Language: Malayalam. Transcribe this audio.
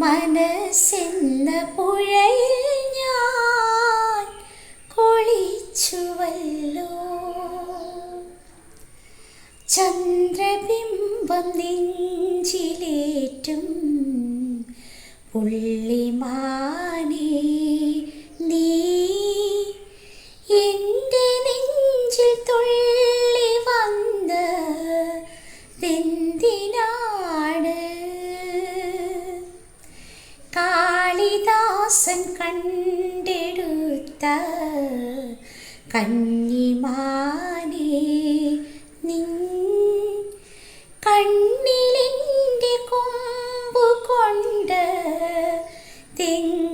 മനസ്സെന്ന പുഴയിൽ ഞാൻ കുളിച്ചുവല്ലോ. ചന്ദ്രബിംബം നെഞ്ചിലേറ്റും പുള്ളിമാനേ എന്തിനാണ്? കാളിദാസൻ കണ്ടെടുത്ത കന്നിമാനെ നിൻ കണ്ണിലിന്റെ കൊമ്പു കൊണ്ട് തെങ്ങ